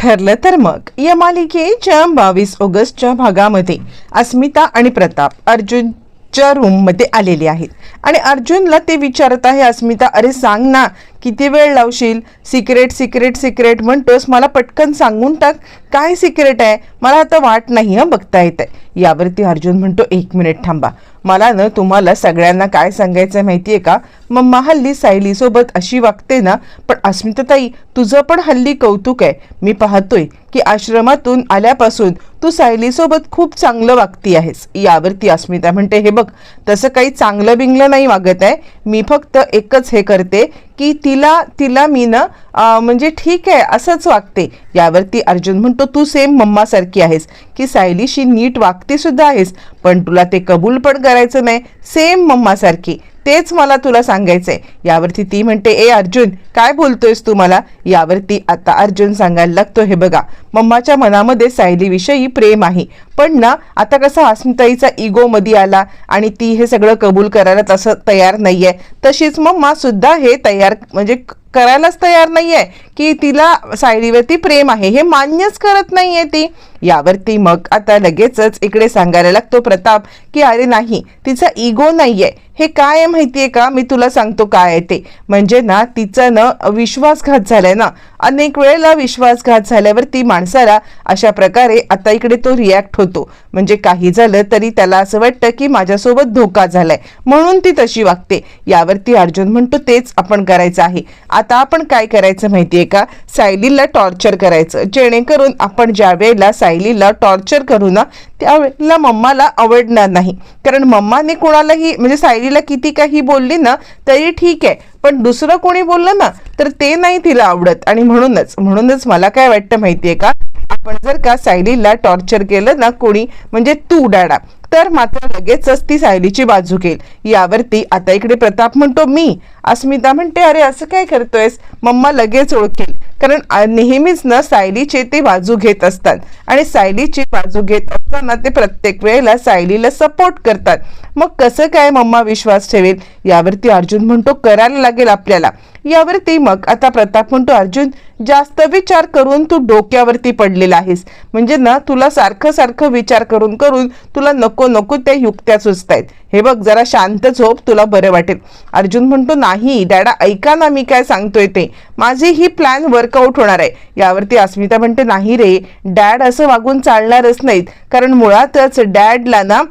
ठरलं तर मग. या मालिकेच्या बावीस ऑगस्टच्या भागामध्ये अस्मिता आणि प्रताप अर्जुनच्या रूममध्ये आलेले आहेत. आणि अर्जुनला ते विचारत आहे अस्मिता अरे सांग ना किती वेळ लावशील? सिक्रेट सिक्रेट सिक्रेट म्हणतोस मला पटकन सांगून टाक. काय सिक्रेट आहे? मला आता वाट नाही हं बघता येत आहे यावरती अर्जुन म्हणतो एक मिनिट थांबा. मला ना तुम्हाला सगळ्यांना काय सांगायचं माहिती आहे का? मम्मा हल्ली सायलीसोबत अशी वागते ना पण अस्मिताताई तुझं पण हल्ली कौतुक आहे. मी पाहतोय की आश्रमातून आल्यापासून तू सायलीसोबत खूप चांगलं वागती आहेस. यावरती अस्मिता म्हणते हे बघ तसं काही चांगलं बिंगलं नाही वागत आहे. मी फक्त एकच हे करते की तिला तिला मी ना म्हणजे ठीक आहे असंच वागते. यावरती अर्जुन म्हणतो तू सेम मम्मासारखी आहेस. की सायलीशी नीट वागते सुद्धा आहेस पण तुला ते कबूल पण करायचं नाही. सेम मम्मासारखी. तेच मला तुला सांगायचंय. यावरती ती म्हणते ए अर्जुन काय बोलतोयस तू मला? यावरती आता अर्जुन सांगायला लागतो हे बघा मम्माच्या मनामध्ये सायलीविषयी प्रेम आहे. पण ना आता कसा अस्मिताईचा इगो मधी आला आणि ती हे सगळं कबूल करायला तसं तयार नाही आहे तशीच मम्मा सुद्धा हे तयार म्हणजे करायलाच तयार नाही आहे की तिला सायलीवरती प्रेम आहे. हे मान्यच करत नाही आहे ती. यावरती मग आता लगेचच इकडे सांगायला लागतो प्रताप की अरे नाही तिचा इगो नाही आहे हे काय आहे का? मी तुला सांगतो काय आहे ते. म्हणजे ना तिचं ना विश्वासघात झालाय ना. अनेक वेळेला विश्वासघात झाल्यावरती माणसाला अशा प्रकारे आता इकडे तो रिॲक्ट होतो. म्हणजे काही झालं तरी त्याला असं वाटतं की माझ्यासोबत धोका झालाय. म्हणून ती तशी वागते. यावरती अर्जुन म्हणतो तेच आपण करायचं आहे. आता आपण काय करायचं माहितीये का? सायलीला टॉर्चर करायचं. जेणेकरून आपण ज्या वेळेला सायलीला टॉर्चर करू ना त्यावेळेला मम्माला आवडणार नाही. कारण मम्माने कोणालाही म्हणजे सायलीला किती काही बोलली ना तरी ठीक आहे. पण दुसरं कोणी बोललं ना तर ते नाही तिला आवडत. आणि म्हणूनच म्हणूनच मला काय वाटतं माहितीये का? आपण जर का सायलीला टॉर्चर केलं ना कोणी म्हणजे तू डाडा तर मात्र लगेचच ती सायलीची बाजू घेईल. यावरती आता इकडे प्रताप म्हणतो मी. अस्मिता म्हणते अरे असं काय करतोयस? मम्मा लगेच ओळखेल. कारण नेहमीच ना सायलीचे ते बाजू घेत असतात. आणि सायलीची बाजू घेत असताना ते प्रत्येक वेळेला सायलीला सपोर्ट करतात. मग कसं काय मम्मा विश्वास ठेवेल? यावरती अर्जुन म्हणतो करायला लागेल आपल्याला. यावरती मग आता प्रताप म्हणतो अर्जुन जास्त विचार करून तू डोक्यावरती पडलेला आहेस. म्हणजे ना तुला सारखं सारखं विचार करून करून तुला नको नको त्या युक्त्या सुचतायत. हे बघ जरा शांत झोप तुला बरं वाटेल. अर्जुन म्हणतो नाही डॅडा ऐका ना मी काय सांगतोय ते. माझी ही प्लॅन वर्कआउट होणार आहे. यावरती अस्मिता म्हणते नाही रे डॅड असं वागून चालणारच नाहीत. कारण मुळातच डॅडला ना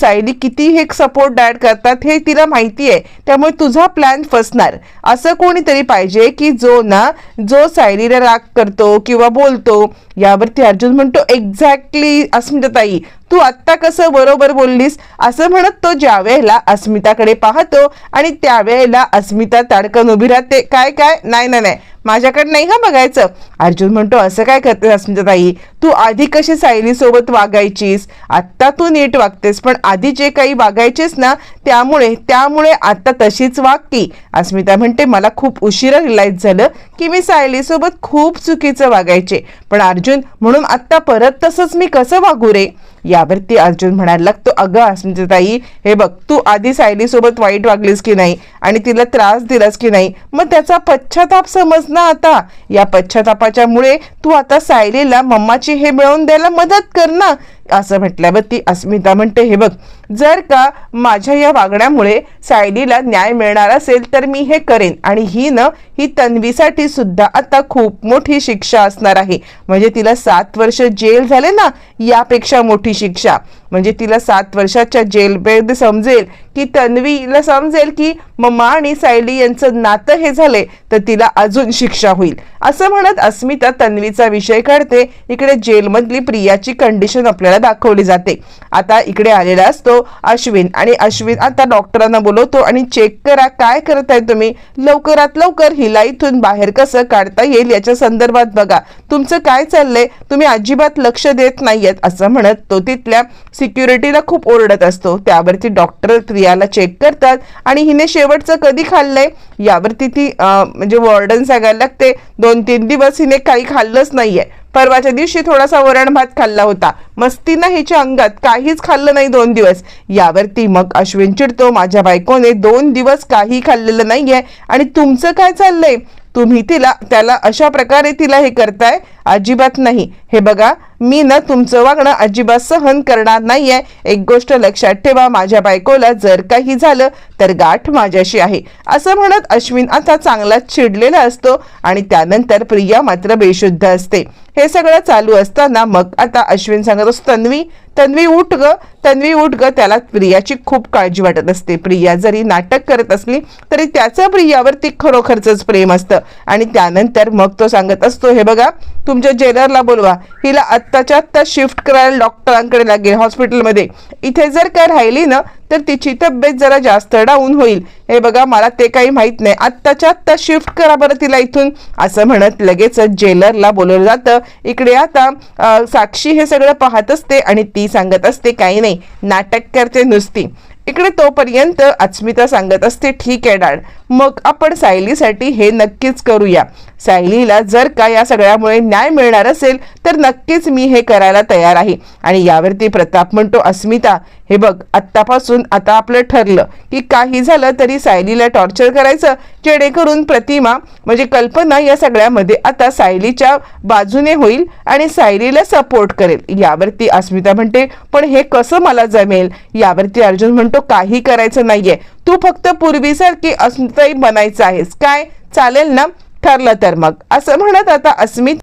सायली किती हे सपोर्ट डॅड करतात हे तिला माहिती आहे. त्यामुळे तुझा प्लॅन फसणार. असं कोणीतरी पाहिजे की जो ना जो सायलीला राग करतो किंवा बोलतो यावरती अर्जुन म्हणतो एक्झॅक्टली अस्मिताताई तू आत्ता कसं बरोबर बोललीस असं म्हणत तो ज्या वेळेला अस्मिताकडे पाहतो आणि त्यावेळेला अस्मिता ताडकन उभी राहते. काय काय? नाही नाही नाही. माझ्याकडे नाही हा बघायचं. अर्जुन म्हणतो असं काय करते अस्मिताताई? तू आधी कशी सायलीसोबत वागायचीस? आत्ता तू नीट वागतेस पण आधी जे काही वागायचेस ना त्यामुळे त्यामुळे आता तशीच वाग की. अस्मिता म्हणते मला खूप उशिरा रिलाईज झालं की मी सायलीसोबत खूप चुकीचं वागायचे. पण अर्जुन म्हणून आत्ता परत तसंच मी कसं वागू रे? यावरती अर्जुन म्हणायला लागतो अगं अस्मिताताई हे बघ तू आधी सायली सोबत वाईट वागलीस की नाही आणि तिला त्रास दिलास की नाही मग त्याचा पश्चाताप समज ना आता. या पश्चातापाच्यामुळे तू आता सायलीला मम्माची हे मिळवून द्यायला मदत कर ना. असं म्हटल्यावर ती अस्मिता म्हणते हे बघ जर का माझ्या या वागण्यामुळे सायलीला न्याय मिळणार असेल तर मी हे करेन. आणि ही न ही तन्वीसाठी सुद्धा आता खूप मोठी शिक्षा असणार आहे. म्हणजे तिला सात वर्ष जेल झाले ना यापेक्षा मोठी शिक्षा. म्हणजे तिला सात वर्षाच्या जेलबेद समजेल की तन्वीला समजेल की मम्मा आणि सायली यांचं नातं हे झाले तर तिला अजून शिक्षा होईल. असं म्हणत अस्मिता तन्वीचा विषय काढते. इकडे जेलमधली प्रियाची कंडिशन आपल्याला दाखवली जाते. आता इकडे आलेला असतो अश्विन आणि अश्विन आता डॉक्टरांना बोलवतो आणि चेक करा काय करताय तुम्ही. लवकरात लवकर हिला इथून बाहेर कसं काढता येईल याच्या संदर्भात बघा. तुमचं काय चाललंय? तुम्ही अजिबात लक्ष देत नाहीयेत असं म्हणत तो तिथल्या सिक्युरिटीला खूप ओरडत असतो. त्यावरती डॉक्टर प्रियाला चेक करतात आणि हिने शेवटचं कधी खाल्लंय? यावरती ती म्हणजे वॉर्डन सांगायला लागते दोन तीन दिवस हिने काही खाल्लंच नाहीये. परवाच्या दिवशी थोडासा वरण भात खाल्ला होता. मस्तीनं हिच्या अंगात काहीच खाल्लं नाही दोन दिवस. यावरती मग अश्विन चिडतो माझ्या बायकोने दोन दिवस काही खाल्लेलं नाहीये आणि तुमचं काय चाललंय? तुम्ही तिला त्याला अशा प्रकारे तिला हे करताय? अजिबात नाही. हे बघा मी ना तुमचं वागणं अजिबात सहन करणार नाहीये. एक गोष्ट लक्षात ठेवा माझ्या बायकोला जर काही झालं तर गाठ माझ्याशी आहे. असं म्हणत अश्विन आता चांगलाच चिडलेला असतो आणि त्यानंतर प्रिया मात्र बेशुद्ध असते. हे सगळं चालू असताना मग आता अश्विन सांगत असतो तन्वी तन्वी उठ ग. तन्वी उठ ग. त्याला प्रियाची खूप काळजी वाटत असते. प्रिया जरी नाटक करत असली तरी त्याचं प्रियावरती खरोखरच प्रेम असतं. आणि त्यानंतर मग तो सांगत असतो हे बघा तुमच्या जेलरला बोलवा. हिला आत्ताच्या आत्ता शिफ्ट करायला डॉक्टरांकडे लागेल हॉस्पिटलमध्ये. इथे जर काय राहिली ना तर तिची तब्येत जरा जास्त डाऊन होईल. हे बघा मला ते काही माहीत नाही. आत्ताच्या आत्ता शिफ्ट करा बरं तिला इथून. असं म्हणत लगेचच जेलरला बोलवलं जातं. इकडे आता साक्षी हे सगळं पाहत असते आणि ती सांगत असते काही नाही. नाटक करते नुसती. इकडे तोपर्यंत अस्मिता सांगत असते ठीक आहे डॅड मग आपण सायलीसाठी हे नक्कीच करूया. सायलीला जर का या सगळ्यामुळे न्याय मिळणार असेल तर नक्कीच मी हे करायला तयार आहे. आणि यावरती प्रताप म्हणतो अस्मिता हे बघ आत्तापासून आता आपलं ठरलं की काही झालं तरी सायलीला टॉर्चर करायचं जेणेकरून प्रतिमा म्हणजे कल्पना या सगळ्यामध्ये आता सायलीच्या बाजूने होईल आणि सायलीला सपोर्ट करेल. यावरती अस्मिता म्हणते पण हे कसं मला जमेल? यावरती अर्जुन म्हणतो काही करायचं नाहीये. तू फक्त पूर्वीसारखी असं बनायचं आहेस. काय? चालेल ना? ठरलं तर मग. असं म्हणत आता अस्मित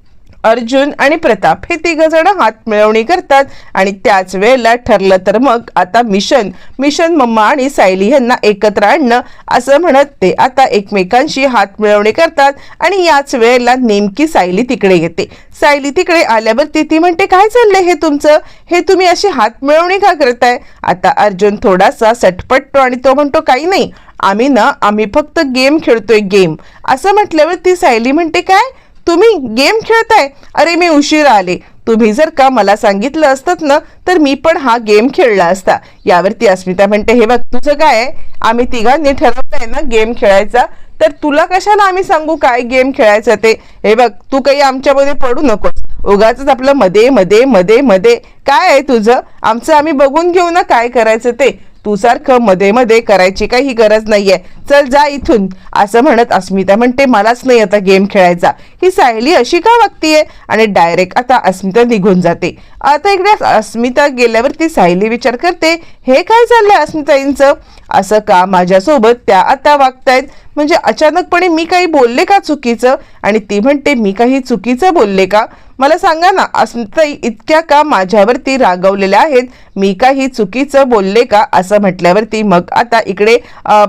अर्जुन आणि प्रताप हे तिघ जण हात मिळवणी करतात आणि त्याच वेळेला ठरलं तर मग आता मिशन मिशन मम्मा आणि सायली यांना एकत्र आणणं असं म्हणत ते आता एकमेकांशी हात मिळवणी करतात आणि याच वेळेला नेमकी सायली तिकडे येते. सायली तिकडे आल्यावरती ती म्हणते काय चाललंय हे तुमचं? हे तुम्ही अशी हात मिळवणी का करताय? आता अर्जुन थोडासा सटपटतो आणि तो म्हणतो काही नाही आम्ही ना आम्ही फक्त गेम खेळतोय गेम. असं म्हटल्यावर ती सायली म्हणते काय? तुम्ही गेम खेळताय? अरे मी उशीर आले. तुम्ही जर का मला सांगितलं असतात ना तर मी पण हा गेम खेळला असता. यावरती अस्मिता म्हणते हे बघ तुझं काय आम्ही तिघांनी ठरवलंय ना गेम खेळायचा. तर तुला कशाला आम्ही सांगू काय गेम खेळायचं ते? हे बघ तू काही आमच्यामध्ये पडू नकोस. उगाच आपलं मध्ये मध्ये मध्ये मध्ये काय आहे तुझं? आमचं आम्ही बघून घेऊ ना काय करायचं ते. तू सारखं मध्ये मध्ये करायची काही गरज नाहीये. चल जा इथून. असं म्हणत अस्मिता म्हणते मलाच नाही आता गेम खेळायचा. ही सायली अशी का वागतीये? आणि डायरेक्ट आता अस्मिता निघून जाते. आता इकडे अस्मिता गेल्यावर ती सायली विचार करते हे काय चाललंय अस्मिताईंचं? असं का माझ्यासोबत त्या आता वागतायत? म्हणजे अचानकपणे मी काही बोलले का चुकीचं? आणि ती म्हणते मी काही चुकीचं बोलले का? मला सांगा ना अस्मिताई इतक्या का माझ्यावरती रागवलेल्या आहेत? मी काही चुकीचं बोलले का? असं म्हटल्यावरती मग आता इकडे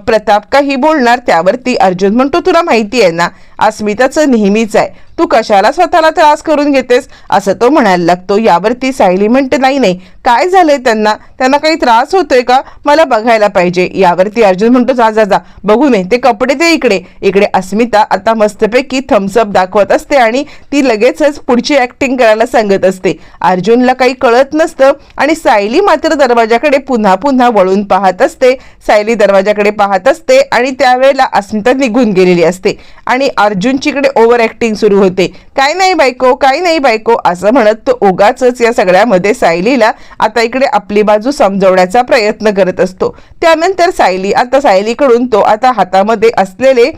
प्रताप काही बोलणार त्यावरती अर्जुन म्हणतो तुला माहिती आहे ना अस्मिताचं नेहमीच आहे. तू कशाला स्वतःला त्रास करून घेतेस? असं तो म्हणायला लागतो. यावरती सायली म्हणते नाही नाही. काय झालंय त्यांना? त्यांना काही त्रास होतोय का? मला बघायला पाहिजे. यावरती अर्जुन म्हणतो जा जा जा. बघू नये ते कपडे ते इकडे. इकडे अस्मिता आता मस्तपैकी थम्सअप दाखवत असते आणि ती लगेचच पुढची ऍक्टिंग करायला सांगत असते. अर्जुनला काही कळत नसतं आणि सायली मात्र दरवाजाकडे पुन्हा पुन्हा वळून पाहत असते. सायली दरवाजाकडे पाहत असते आणि त्यावेळेला अस्मिता निघून गेलेली असते. आणि अर्जुनचीकडे ओव्हर ऍक्टिंग सुरू होते. काय नाही बायको काय नाही बायको असं म्हणत तो उगाच या सगळ्यामध्ये सायलीला आता इकडे आपली बाजू समजवण्याचा प्रयत्न करत असतो. त्यानंतर सायली आता सायलीकडून तो आता हातामध्ये असलेले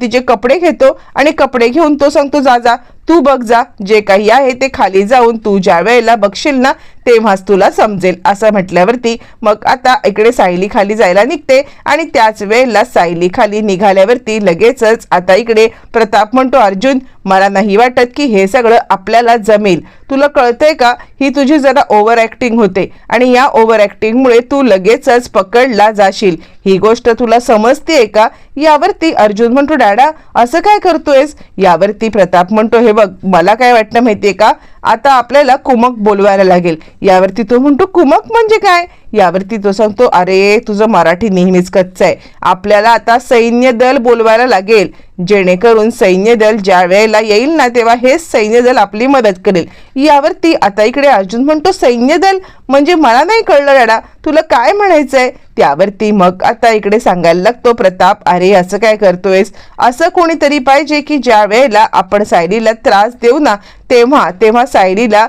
तिचे कपडे घेतो आणि कपडे घेऊन तो सांगतो जा जा तू बघ जा जे काही आहे ते खाली जाऊन तू ज्या वेळेला बघशील ना तेव्हाच तुला समजेल असं म्हटल्यावरती मग आता इकडे सायली खाली जायला निघते आणि त्याच वेळेला सायली खाली निघाल्यावरती लगेचच आता इकडे प्रताप म्हणतो अर्जुन मला नाही वाटत की हे सगळं आपल्याला जमेल. तुला कळतंय का? ही तुझी जरा ओव्हर ॲक्टिंग होते आणि या ओव्हर ॲक्टिंगमुळे तू लगेचच पकडला जाशील. ही गोष्ट तुला समजतेय का? यावरती अर्जुन म्हणतो डॅडा असं काय करतोयस? यावरती प्रताप म्हणतो हे बघ मला काय वाटतं माहितीये का? आता आपल्याला कुमक बोलवायला लागेल. यावरती तो म्हणतो कुमक म्हणजे काय? यावरती तो सांगतो अरे तुझं मराठी नेहमीच कच्चं आहे. आपल्याला आता सैन्य दल बोलवायला लागेल. जेणेकरून सैन्य दल ज्या वेळेला येईल ना तेव्हा हेच सैन्य दल आपली मदत करेल. यावरती आता इकडे अर्जुन म्हणतो सैन्य दल म्हणजे मला नाही कळलं राडा. तुला काय म्हणायचं आहे त्यावरती मग आता इकडे सांगायला लागतो प्रताप अरे असं काय करतोयस? असं कोणीतरी पाहिजे की ज्या वेळेला आपण सायलीला त्रास देऊ ना तेव्हा तेव्हा सायलीला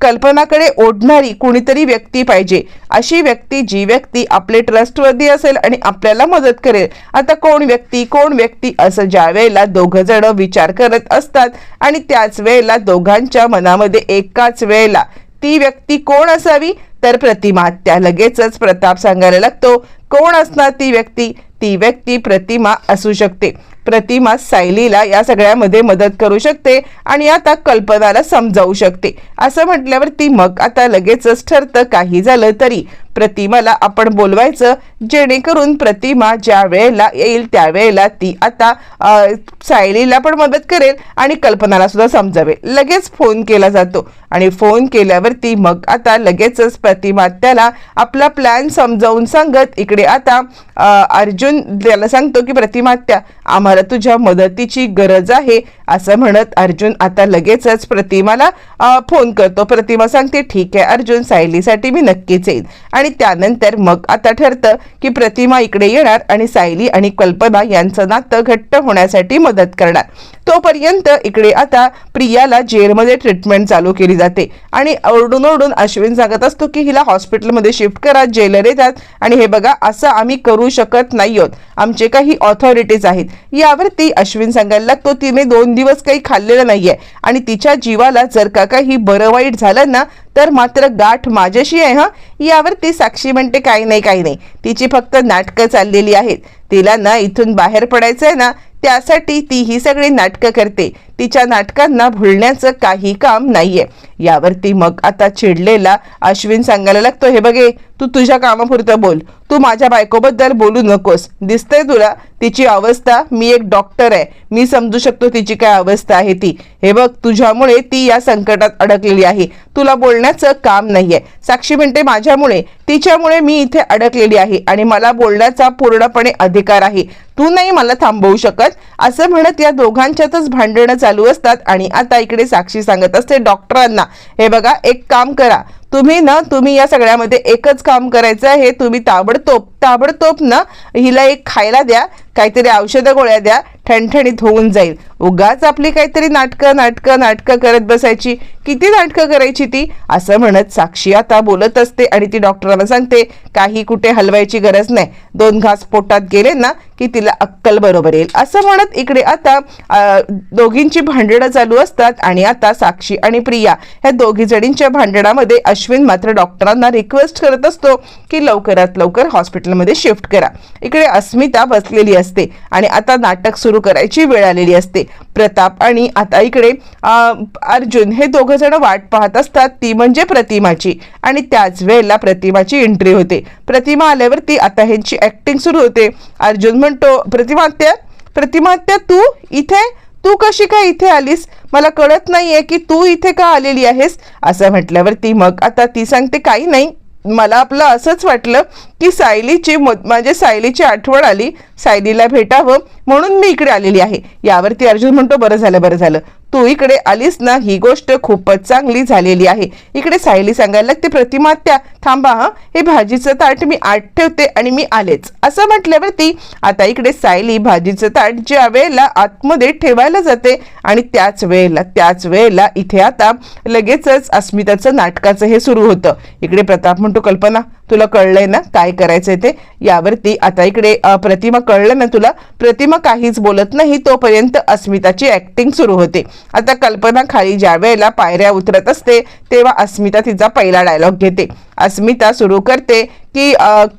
कल्पनाकडे ओढणारी कुणीतरी व्यक्ती पाहिजे. अशी व्यक्ती जी व्यक्ती आपले ट्रस्टवर्दी असेल आणि आपल्याला मदत करेल. आता कोण व्यक्ती कोण व्यक्ती असं ज्या वेळेला दोघंजणं जण विचार करत असतात आणि त्याच वेळेला दोघांच्या मनामध्ये एकाच वेळेला ती व्यक्ती कोण असावी? तर प्रतिमा त्या लगेचच प्रताप सांगायला लागतो कोण असणार ती व्यक्ती? ती व्यक्ती प्रतिमा असू शकते. प्रतिमा सायलीला या सगळ्यामध्ये मदत करू शकते आणि आता कल्पनाला समजावू शकते. असं म्हटल्यावर ती मग आता लगेचच ठरतं काही झालं तरी. प्रतिमाला आपण बोलवायचं जेणेकरून प्रतिमा ज्या वेळेला येईल त्यावेळेला ती आता सायलीला पण मदत करेल आणि कल्पनाला सुद्धा समजावेल लगेच फोन केला जातो आणि फोन केल्यावरती मग आता लगेचच प्रतिमा त्याला आपला प्लॅन समजावून सांगत इकडे आता अर्जुन त्याला सांगतो की प्रतिमात्या आम्हाला तुझ्या मदतीची गरज आहे. असं म्हणत अर्जुन आता लगेचच प्रतिमाला फोन करतो. प्रतिमा सांगते ठीक आहे अर्जुन सायलीसाठी मी नक्कीच येईन. आणि त्यानंतर मग आता ठरतं की प्रतिमा इकडे येणार आणि सायली आणि कल्पना यांचं नातं घट्ट होण्यासाठी मदत करणार. तोपर्यंत इकडे आता प्रियाला जेलमध्ये ट्रीटमेंट चालू केली जाते. आणि ओरडून ओरडून अश्विन सांगत असतो की हिला हॉस्पिटलमध्ये शिफ्ट करा जेलर येतात. आणि हे बघा असं आम्ही करू शकत नाही आहोत. आमचे काही ऑथॉरिटीज आहेत. यावरती अश्विन सांगायला लागतो तिने दोन दिवस काही खाल्लेलं नाहीये. आणि तिच्या जीवाला जर का काही बरं वाईट झालं ना तर मात्र गाठ माझ्याशी आहे हा. यावरती साक्षी म्हणते काही नाही काही नाही. तिची फक्त नाटकं चाललेली आहेत. तिला ना इथून बाहेर पडायचं आहे ना त्यासाठी ती ही सगळी नाटकं करते. तिच्या नाटकांना भुलण्याचं काही काम नाहीये. यावरती मग आता चिडलेला अश्विन सांगायला लागतो हे बघे तू तुझ्या कामापुरतं बोल. तू माझ्या बायकोबद्दल बोलू नकोस. दिसतंय तुला तिची अवस्था मी एक डॉक्टर आहे. मी समजू शकतो तिची काय अवस्था आहे ती. हे बघ तुझ्यामुळे ती या संकटात अडकलेली आहे. तुला बोलण्याचं काम नाहीये. साक्षी म्हणते माझ्यामुळे तिच्यामुळे मी इथे अडकलेली आहे आणि मला बोलण्याचा पूर्णपणे अधिकार आहे. तू नाही मला थांबवू शकत? असं म्हणत या दोघांच्यातच भांडणं चालू असतात आणि आता इकडे साक्षी सांगत असते डॉक्टरांना हे बघा एक काम करा. तुम्ही ना तुम्ही या सगळ्यामध्ये एकच काम करायचं आहे तुम्ही ताबडतोब ताबडतोब ना हिला एक खायला द्या काहीतरी औषधं गोळ्या द्या ठणठणीत होऊन जाईल. उगाच आपली काहीतरी नाटकं नाटकं नाटकं करत बसायची. किती नाटकं करायची ती? असं म्हणत साक्षी आता बोलत असते आणि ती डॉक्टरांना सांगते काही कुठे हलवायची गरज नाही. दोन घास पोटात गेले ना की तिला अक्कल बरोबर येईल. असं म्हणत इकडे आता दोघींची भांडणं चालू असतात आणि आता साक्षी आणि प्रिया ह्या दोघी जणींच्या भांडणामध्ये अश्विन मात्र डॉक्टरांना रिक्वेस्ट करत असतो की लवकरात लवकर हॉस्पिटलमध्ये शिफ्ट करा. इकडे अस्मिता बसलेली असते आणि आता नाटक सुरू करायची वेळ आलेली असते. प्रताप आणि आता इकडे अर्जुन हे दोघं जण वाट पाहत असतात. ती म्हणजे प्रतिमाची. आणि त्याच वेळेला प्रतिमाची एंट्री होते. प्रतिमा आल्यावरती आता ह्यांची ऍक्टिंग सुरू होते. अर्जुन म्हणतो प्रतिमात्या प्रतिमात्या तू इथे? तू कशी काय इथे आलीस? मला कळत नाहीये की तू इथे का आलेली आहेस? असं म्हटल्यावरती मग आता ती सांगते काही नाही. मला आपलं असंच वाटलं की सायलीची म म्हणजे सायलीची आठवण आली सायलीला भेटावं म्हणून मी इकडे आलेली आहे. यावरती अर्जुन म्हणतो बरं झालं बरं झालं. तू इकडे आलीस ना ही गोष्ट खूपच चांगली झालेली आहे. इकडे सायली सांगायला लागते प्रतिमा त्या थांबा हा. हे भाजीचं ताट मी आत ठेवते आणि मी आलेच. असं म्हटल्यावरती आता इकडे सायली भाजीचं ताट ज्या वेळेला आतमध्ये ठेवायला जाते आणि त्याच वेळेला त्याच वेळेला इथे आता लगेचच अस्मिताचं नाटकाचं हे सुरू होतं. इकडे प्रताप म्हणतो कल्पना तुला कळलंय ना काय करायचंय ते? यावरती आता इकडे प्रतिमा कळलं ना तुला? प्रतिमा काहीच बोलत नाही तोपर्यंत अस्मिताची ऍक्टिंग सुरू होते. आता कल्पना खाली ज्या वेळेला पायऱ्या उतरत असते तेव्हा अस्मिता तिचा पहिला डायलॉग घेते. अस्मिता सुरू करते की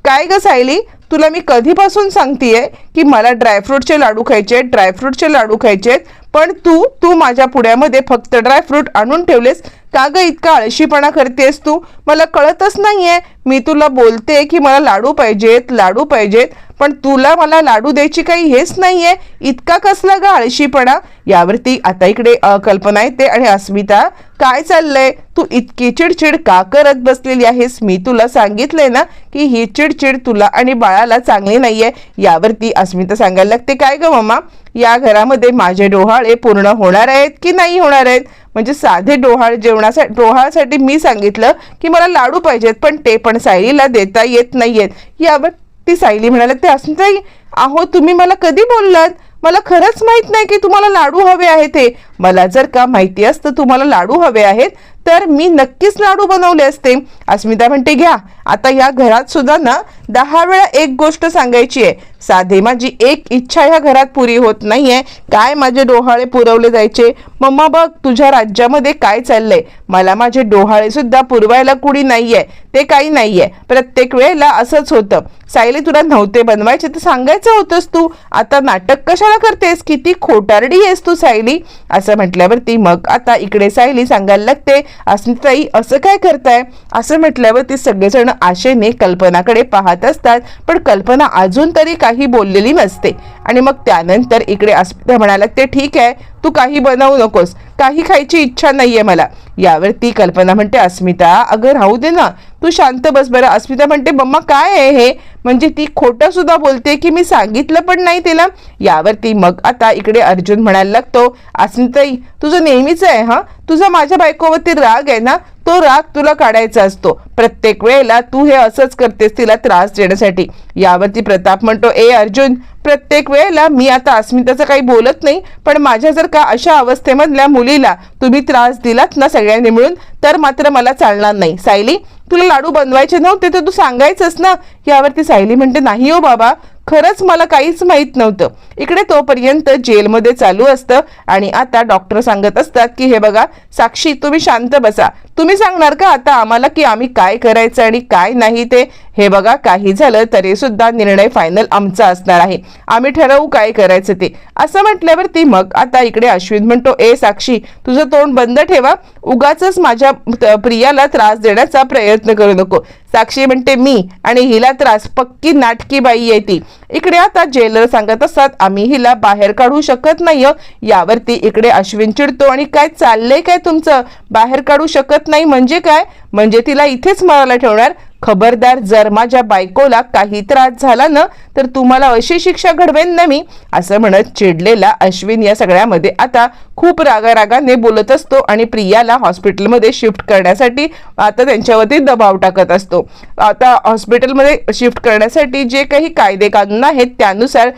काय ग सायली? तुला मी कधीपासून सांगतेय की मला ड्रायफ्रूटचे लाडू खायचे ड्रायफ्रूटचे लाडू खायचे पण तू तू माझ्या पुण्यामध्ये फक्त ड्रायफ्रूट आणून ठेवलेस का ग इतका आळशीपणा करतेस तू? मला कळतच नाहीये. मी तुला बोलते की मला लाडू पाहिजेत लाडू पाहिजेत पण तुला मला लाडू द्यायची काही हेच नाहीये. इतका कसला ग आळशीपणा? यावरती आता इकडे कल्पना येते आणि अस्मिता काय चाललंय? तू इतकी चिडचिड का करत बसलेली आहेस? मी तुला सांगितलंय ना की ही चिडचिड तुला आणि बाळाला चांगली नाहीये. यावरती अस्मिता सांगायला लागते काय ग मम्मा या घरामध्ये माझे डोहाळे पूर्ण होणार आहेत की नाही होणार आहेत? म्हणजे साधे डोहाळ जेवणासाठी डोहाळसाठी मी सांगितलं की मला लाडू पाहिजेत पण ते पण सायलीला देता येत नाहीयेत. यावर ती सायली म्हणाल्या ते असं नाही. अहो तुम्ही मला कधी बोललात? मला खरंच माहीत नाही की तुम्हाला लाडू हवे आहेत ते मला जर का माहिती असतं तुम्हाला लाडू हवे आहेत तर मी नक्कीच लाडू बनवले असते. अस्मिता म्हणते घ्या आता या घरात सुद्धा ना दहा वेळा एक गोष्ट सांगायची आहे. साधे माझी एक इच्छा ह्या घरात पुरी होत नाहीये. काय माझे डोहाळे पुरवले जायचे? मम्मा बघ तुझ्या राज्यामध्ये काय चाललंय? मला माझे डोहाळे सुद्धा पुरवायला कुणी नाहीये. ते काही नाहीये. प्रत्येक वेळेला असंच होतं. सायली तुला नव्हते बनवायचे तर सांगायचं होतंस तू. आता नाटक कशाला करतेस? किती खोटारडी आहेस तू सायली. असं म्हटल्यावरती मग आता इकडे सायली सांगायला लागते अस्मिताई असं काय करताय? असं म्हटल्यावर ते सगळेजण आशेने कल्पनाकडे पाहत असतात पण कल्पना अजून तरी काही बोललेली नसते. आणि मग त्यानंतर इकडे अस्मिता म्हणाला ते ठीक आहे तू काही बनवू नकोस. काही खायची इच्छा नाहीये मला. यावर ती कल्पना म्हणते अस्मिता अगं राहू दे ना. तू शांत बस बरं. अस्मिता म्हणते मम्मा काय आहे हे? म्हणजे ती खोटं सुद्धा बोलते की मी सांगितलं पण नाही तिला. यावरती मग आता इकडे अर्जुन म्हणायला लागतो अस्मिताई तुझं नेहमीच आहे हा? तुझा माझ्या बायकोवरती राग आहे ना? तो राग तुला काढायचा असतो. प्रत्येक वेळेला तू हे असंच करतेस तिला त्रास देण्यासाठी. यावरती प्रताप म्हणतो ए अर्जुन प्रत्येक वेळेला मी आता अस्मिताचं काही बोलत नाही पण माझ्या जर का अशा अवस्थेमधल्या मुलीला तुम्ही त्रास दिलात ना सगळ्यांनी मिळून तर मात्र मला चालणार नाही. सायली तुला लाडू बनवायचे नव्हते तर तू सांगायचंच ना? यावरती सायली म्हणते नाही हो बाबा खरंच मला काहीच माहीत नव्हतं. इकडे तोपर्यंत जेलमध्ये चालू असतं आणि आता डॉक्टर सांगत असतात की हे बघा साक्षी तुम्ही शांत बसा. तुम्ही सांगणार का आता आम्हाला की आम्ही काय करायचं आणि काय नाही ते? हे बघा काही झालं तरी सुद्धा निर्णय फायनल आमचा असणार आहे. आम्ही ठरवू काय करायचं ते. असं म्हटल्यावरती मग आता इकडे अश्विन म्हणतो ए साक्षी तुझं तोंड बंद ठेवा. उगाच माझ्या प्रियाला त्रास देण्याचा प्रयत्न करू नको. साक्षी म्हणते मी आणि हिला त्रास पक्की नाटकी बाई आहे ती. इकडे आता जेलर सांगत असतात आम्ही हिला बाहेर काढू शकत नाही यावरती इकडे अश्विन चिडतो आणि काय चाललंय काय तुमचं? बाहेर काढू शकत नाही म्हणजे काय? म्हणजे तिला इथेच मरायला ठेवणार? खबरदार जर माझ्या बायकोला काही त्रास झाला ना तर तुम्हाला अशी शिक्षा घडवेन ना मी? असं म्हणत चिडलेला अश्विन या सगळ्यामध्ये आता खूप रागारागाने बोलत असतो आणि प्रियाला हॉस्पिटलमध्ये शिफ्ट करण्यासाठी आता त्यांच्यावरती दबाव टाकत असतो. आता हॉस्पिटलमध्ये शिफ्ट करण्यासाठी जे काही कायदे कानून आहेत त्यानुसार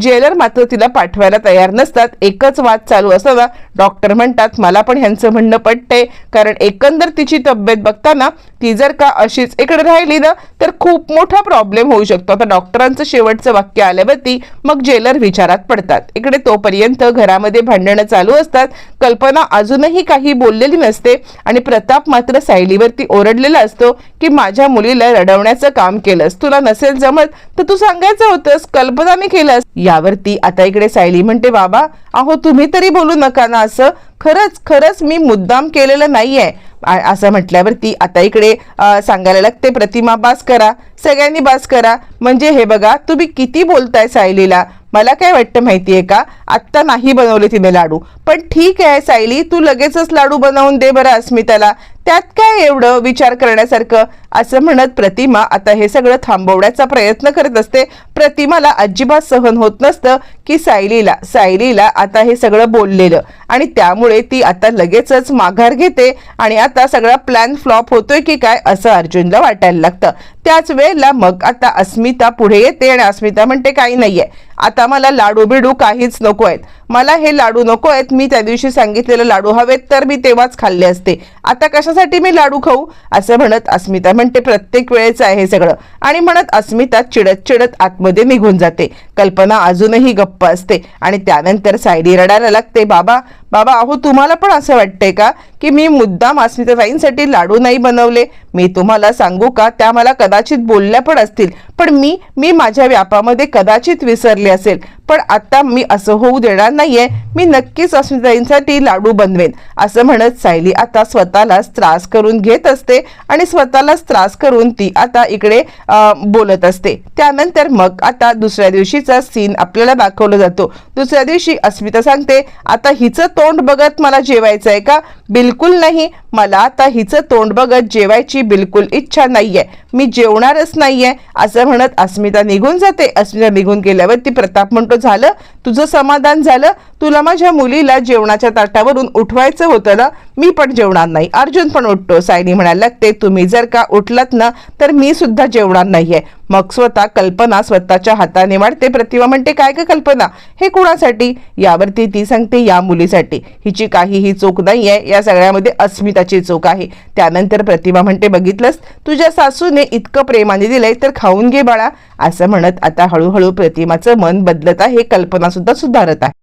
जेलर मात्र तिला पाठवायला तयार नसतात. एकच वाद चालू असताना डॉक्टर म्हणतात मला पण ह्यांचं म्हणणं पटतंय. कारण एकंदर तिची तब्येत बघताना ती जर का अशीच एक इकडे राहिली ना तर खूप मोठा प्रॉब्लेम होऊ शकतो. आता डॉक्टरांचं शेवटचं वाक्य आल्यावरती मग जेलर विचारात पडतात. इकडे तोपर्यंत घरामध्ये भांडणं चालू असतात. कल्पना अजूनही काही बोललेली नसते आणि प्रताप मात्र सायलीवरती ओरडलेला असतो की माझ्या मुलीला रडवण्याचं काम केलंस. तुला नसेल जमत तर तू सांगायचं होतंस कल्पनाने केलंस. यावरती आता इकडे सायली म्हणते बाबा अहो तुम्ही तरी बोलू नका ना असं. खरंच खरंच मी मुद्दाम केलेलं नाहीये. आहे असं म्हटल्यावरती आता इकडे सांगायला लागते प्रतिमा बास करा. सगळ्यांनी बास करा. म्हणजे हे बघा तुम्ही किती बोलताय सायलीला? मला काय वाटतं माहितीये का? आत्ता नाही बनवले तिने लाडू. पण ठीक आहे सायली तू लगेचच लाडू बनवून दे बरं अस्मिताला. त्यात काय एवढं विचार करण्यासारखं? असं म्हणत प्रतिमा आता हे सगळं थांबवण्याचा प्रयत्न करत असते. प्रतिमाला अजिबात सहन होत नसतं की सायलीला. सायलीला आता हे सगळं बोललेलं. आणि त्यामुळे ती आता लगेचच माघार घेते आणि आता सगळा प्लॅन फ्लॉप होतोय की काय असं अर्जुनला वाटायला लागतं. त्याच वेळेला मग आता अस्मिता पुढे येते आणि अस्मिता म्हणते काही नाहीये. आता मला लाडू बिडू काहीच नको आहेत. मला हे लाडू नको आहेत मी त्या दिवशी सांगितलेलं लाडू हवेत तर मी तेव्हाच खाल्ले असते. आता कशासाठी मी लाडू खाऊ? असं म्हणत अस्मिता म्हणते प्रत्येक वेळेचं आहे हे सगळं. आणि म्हणत अस्मिता चिडत चिडत आतमध्ये निघून जाते. कल्पना अजूनही गप्प असते. आणि त्यानंतर सायली रडायला लागते. बाबा बाबा अहो तुम्हाला पण असं वाटतंय का? की मी मुद्दाम अस्मिताताईंसाठी लाडू नाही बनवले. मी तुम्हाला सांगू का? त्या मला कदाचित बोलल्या पण असतील. पण मी मी माझ्या व्यापामध्ये कदाचित विसरले असेल. पण आता मी असं होऊ देणार नाहीये. मी नक्कीच अस्मिताईंसाठी लाडू बनवेन. असं म्हणत सायली आता स्वतःलाच त्रास करून घेत असते. आणि स्वतःलाच त्रास करून ती आता इकडे बोलत असते. त्यानंतर मग आता दुसऱ्या दिवशीचा सीन आपल्याला दाखवला जातो. दुसऱ्या दिवशी अस्मिता सांगते आता हिचं तोंड बघत मला जेवायचं आहे का? बिलकुल नाही. मला आता हिचं तोंड बघत जेवायची बिलकुल इच्छा नाहीये. मी जेवणारच नाहीये असं म्हणत अस्मिता निघून जाते. अस्मिता निघून गेल्यावर ती प्रताप म्हणतो झालं तुझं समाधान झालं. तुला माझ्या मुलीला जेवणाच्या ताटावरून उठवायचं होतं ना मी पण जेवणार नाही. अर्जुन पण उठतो. सायनी म्हणायला लागते तुम्ही जर का उठलात ना तर मी सुद्धा जेवणार नाहीये. मग स्वतः कल्पना स्वतःच्या हाताने वाढते. प्रतिभा म्हणते काय का कल्पना? हे कुणासाठी? यावरती ती सांगते या मुलीसाठी. हिची काहीही चूक नाहीये. या सगळ्यामध्ये अस्मिता अस्मिताची चूक आहे. त्यानंतर प्रतिभा म्हणते बघितलंस? तुझ्या सासूने इतकं प्रेमाने दिलंय तर खाऊन घे बाळा. असं म्हणत आता हळूहळू प्रतिमाचं मन बदलत आहे कल्पना सुद्धा सुधारत आहे.